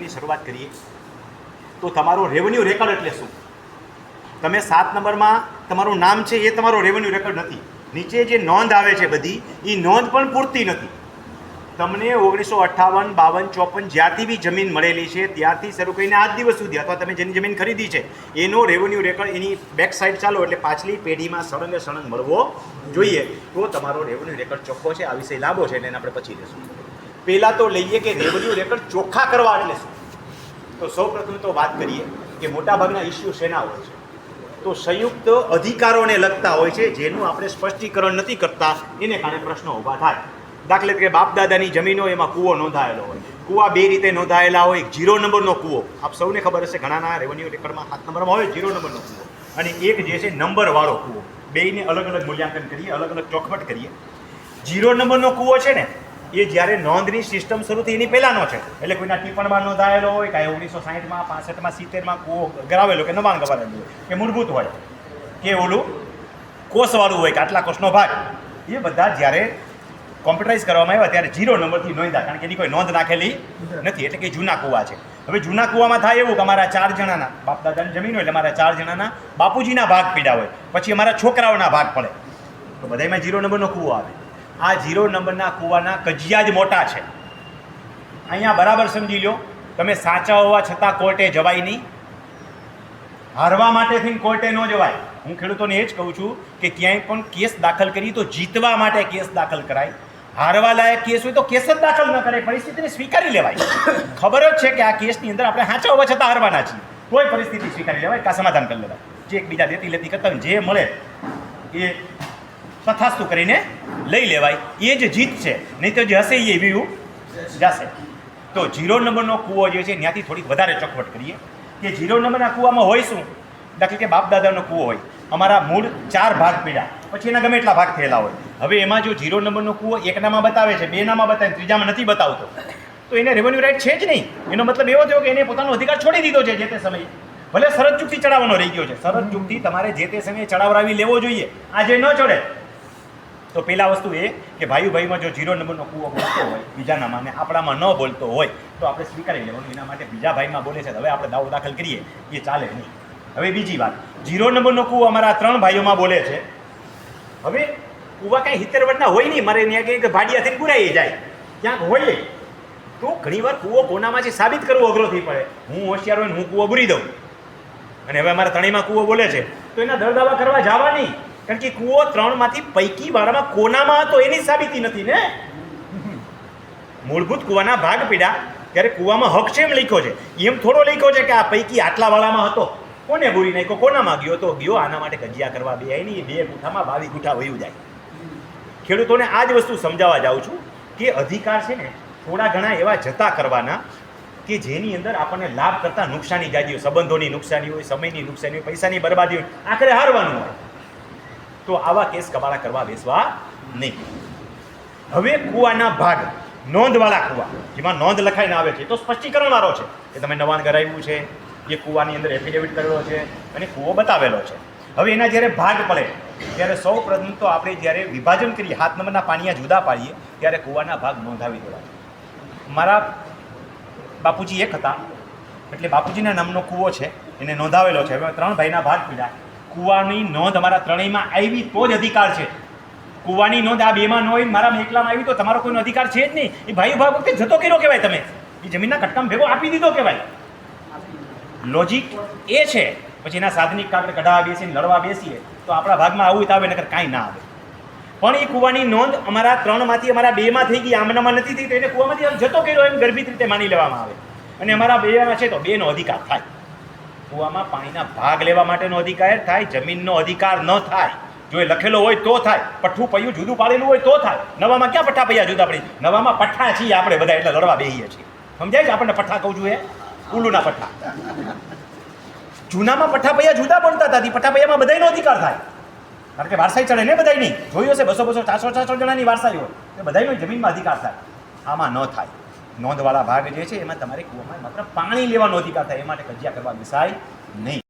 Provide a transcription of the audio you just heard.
માહિતીની શરૂઆત કરીએ. તો તમારો રેવન્યુ રેકર્ડ એટલે શું? તમે સાત નંબરમાં તમારું નામ છે એ તમારો રેવન્યુ રેકર્ડ નથી. નીચે જે નોંધ આવે છે બધી એ નોંધ પણ પૂરતી નથી. તમને ઓગણીસો અઠ્ઠાવન, બાવન, ચોપન જ્યાંથી બી જમીન મળેલી છે ત્યારથી શરૂ કરીને આજ દિવસ સુધી, અથવા તમે જેની જમીન ખરીદી છે, એનો રેવન્યુ રેકર્ડ એની બેક સાઈડ ચાલો, એટલે પાછલી પેઢીમાં સળંગે સળંગ મળવો જોઈએ. તો તમારો રેવન્યુ રેકર્ડ ચોખ્ખો છે, આ વિષય લાંબો છે એને આપણે પછી લેશું પહેલાં તો લઈએ કે રેવન્યુ રેકર્ડ ચોખ્ખા કરવા એટલે શું? તો સૌપ્રથમ તો વાત કરીએ કે મોટાભાગના ઇસ્યુ શેના હોય છે? તો સંયુક્ત અધિકારોને લગતા હોય છે, જેનું આપણે સ્પષ્ટીકરણ નથી કરતા, એને કારણે પ્રશ્નો ઊભા થાય. દાખલા તરીકે બાપ દાદાની જમીન એમાં કૂવો નોંધાયેલો હોય. કૂવા બે રીતે નોંધાયેલા હોય, એક જીરો નંબરનો કૂવો. આપ સૌને ખબર હશે, ઘણાના રેવન્યુ રેકર્ડમાં સાત નંબરમાં હોય, જીરો નંબરનો કૂવો. અને એક જે છે, નંબરવાળો કૂવો. બેયને અલગ અલગ મૂલ્યાંકન કરીએ અલગ અલગ ચોખવટ કરીએ. જીરો નંબરનો કૂવો છે ને એ જ્યારે નોંધની સિસ્ટમ શરૂ થઈ, એની પહેલાંનો છે. એટલે કોઈના ટિપ્પણમાં નોંધાયેલો હોય, કાંઈ ઓગણીસો સાહીઠમાં, પાસઠમાં, સિત્તેરમાં કૂવો ગરાવેલો કે નવાણ ગવાવેલો હોય કે મૂળભૂત હોય. કે ઓલું કોષવાળું હોય, કે આટલા કોષનો ભાગ. એ બધા જ્યારે કોમ્પ્યુટરાઇઝ કરવામાં આવ્યા, ત્યારે જીરો નંબરથી નોંધા કારણ કે એની કોઈ નોંધ નાખેલી નથી, એટલે કે જૂના કૂવા છે. હવે જૂના કૂવામાં થાય એવું કે અમારા ચાર જણાના બાપ દાદાની જમીન હોય, એટલે અમારા ચાર જણાના બાપુજીના ભાગ પીડા હોય. પછી અમારા છોકરાઓના ભાગ પડે. તો બધામાં જીરો નંબરનો કૂવો આવે. આ જીરો નંબરના કૂવાના કજિયા જ મોટા છે. અહીંયા બરાબર સમજી લો તમે સાચા હોવા છતાં કોર્ટે જવાય નહીં. હારવા માટે થઈને કોર્ટે ન જવાય. હું ખેડૂતોને એ જ કહું છું કે ક્યાંય પણ કેસ દાખલ કરી તો જીતવા માટે કેસ દાખલ કરાય. હારવા લાયક કેસ હોય તો કેસ જ દાખલ ન કરાય પરિસ્થિતિને સ્વીકારી લેવાય. ખબર જ છે કે આ કેસની અંદર આપણે સાચા હોવા છતાં હારવાના છીએ. કોઈ પરિસ્થિતિ સ્વીકારી લેવાય, કાં સમાધાન કરી લેવાય. જે એકબીજા લેતી લેતી કરતા જે મળે એ તથાસ્તુ કરીને લઈ લેવાય. એ જ જીત છે. નહીં તો જે હશે એ વ્યૂ જશે. તો જીરો નંબરનો કૂવો જે છે, ત્યાંથી થોડીક વધારે ચોખવટ કરીએ. કે જીરો નંબરના કૂવામાં હોય શું દાખલા કે બાપ દાદાનો કૂવો હોય. અમારા મૂળ ચાર ભાગ પીડા. પછી એના ગમે એટલા ભાગ થયેલા હોય. હવે એમાં જો જીરો નંબરનો કૂવો એકનામાં બતાવે છે, બેનામાં બતાવે ત્રીજામાં નથી બતાવતો. તો એને રેવન્યુ રાઇટ છે જ નહીં. એનો મતલબ એવો થયો કે એને પોતાનો અધિકાર છોડી દીધો છે જે તે સમયે. ભલે શરત ચૂકથી ચડાવવાનો રહી ગયો છે. શરત ચૂકથી તમારે જે તે સમયે ચડાવરાવી લેવો જોઈએ. આજે ન ચડે. તો પહેલા વસ્તુ એ કે ભાઈ ભાઈમાં જો જીરો નંબરનો કૂવો બોલતો હોય, બીજાના માને આપણામાં ન બોલતો હોય, તો આપણે સ્વીકારી લેવાનું. એના માટે બીજા ભાઈમાં બોલે છે હવે આપણે દાવો દાખલ કરીએ, એ ચાલે નહીં. હવે બીજી વાત. જીરો નંબરનો કૂવો અમારા ત્રણ ભાઈઓમાં બોલે છે. હવે કૂવા કાંઈ હિતરવટના હોય નહીં. મારે ત્યાં કંઈક ભાડિયાથી પુરાઈ જાય. ક્યાંક હોય. તો ઘણીવાર કૂવો કોનામાંથી સાબિત કરવું અઘરો થઈ પડે. હું હોશિયાર હોય હું કૂવો બુરી દઉં. અને હવે અમારા ત્રણેયમાં કૂવો બોલે છે. તો એના દરદાવા કરવા જવા નહીં. કારણ કે કૂવો ત્રણમાંથી પૈકી વાળામાં કોનામાં હતો એની સાબિતી નથી ને? મૂળભૂત કૂવાના ભાગ પીડા. ત્યારે કૂવામાં હક છે એમ લખ્યો છે. એમ થોડો લખ્યો છે કે આ પૈકી આટલા વાળામાં હતો. કોને ભૂલી નાખ્યો? કોનામાં ગયો તો ગયો આના માટે કજિયા કરવા બે એની બે ગુઠામાં બાવી ગુઠા વયું જાય. ખેડૂતોને આ જ વસ્તુ સમજાવવા જાઉં છું કે અધિકાર છે ને થોડા ઘણા એવા જતા કરવાના કે જેની અંદર આપણને લાભ કરતાં નુકસાની જાજી હોય. સંબંધોની નુકસાની હોય, સમયની નુકસાની હોય, પૈસાની બરબાદી હોય. આખરે હારવાનું હોય. તો આવા કેસ કબાડા કરવા બેસવા નહીં. હવે કૂવાના ભાગ, નોંધવાળા કૂવા, જેમાં નોંધ લખાઈને આવે છે, તો સ્પષ્ટીકરણ વાળો છે. કે તમે નવાન કરાવ્યું છે, એ કૂવાની અંદર એફિડેવિટ કરેલો છે, અને કૂવો બતાવેલો છે. હવે એના જ્યારે ભાગ પડે, ત્યારે સૌ પ્રથમ તો આપણે જ્યારે વિભાજન કરીએ, હાથ નંબરના પાણીયા જુદા પાડીએ, ત્યારે કૂવાના ભાગ નોંધાવી દેવા મારા બાપુજી એક હતા, એટલે બાપુજીના નામનો કૂવો છે, એને નોંધાવેલો છે. હવે ત્રણ ભાઈના ભાગ પીડા. કૂવાની નોંધ અમારા ત્રણેયમાં આવી તો જ અધિકાર છે. કૂવાની નોંધ આ બેમાં ન હોય, મારા એકલામાં આવી તો તમારો કોઈનો અધિકાર છે જ નહીં. એ ભાઈ ભાગ વખતે જતો કર્યો કહેવાય તમે? એ જમીનના કટકામ ભેગો આપી દીધો કહેવાય. લોજિક એ છે. પછી એના સાધનિક કાગળ કઢાવા બેસીને લડવા બેસીએ, તો આપણા ભાગમાં આવું તો આવે નકર કાંઈ ના આવે. પણ એ કૂવાની નોંધ અમારા ત્રણમાંથી, અમારા બેમાં થઈ ગઈ, આમનામાં નથી થઈ, તો એને કૂવામાંથી જતો કર્યો એમ ગર્ભિત રીતે માની લેવામાં આવે. અને અમારા બેમાં છે તો બેનો અધિકાર થાય. કૂવામાં પાણીના ભાગ લેવા માટેનો અધિકાર થાય, જમીનનો અધિકાર ન થાય. જો એ લખેલો હોય તો થાય. પઠ્ઠું પૈયું જુદું પાડેલું હોય તો થાય. નવામાં ક્યાં પઠ્ઠા પૈયા જુદા પડી? નવામાં પઠ્ઠા છીએ આપણે બધા એટલે લડવા બેહીએ છીએ. સમજાય છે આપણને પઠ્ઠા કહું છું એ? ઉલ્લુના પઠ્ઠા. જૂનામાં પઠ્ઠા પૈયા જુદા પડતા હતા. પઠ્ઠા પૈયામાં બધાયનો અધિકાર થાય. કારણ કે વારસાઈ ચડે ને બધાય નહીં જોયું હશે, બસો બસો ચારસો ચારસો જણાની વારસાઈ હોય. એ બધાનો જમીનમાં અધિકાર થાય. આમાં ન થાય. નોંધવાળા ભાગ જે છે, એમાં તમારે કૂવામાં માત્ર પાણી લેવાનો અધિકાર થાય, એ માટે કજિયા કરવા દેસાય નહીં.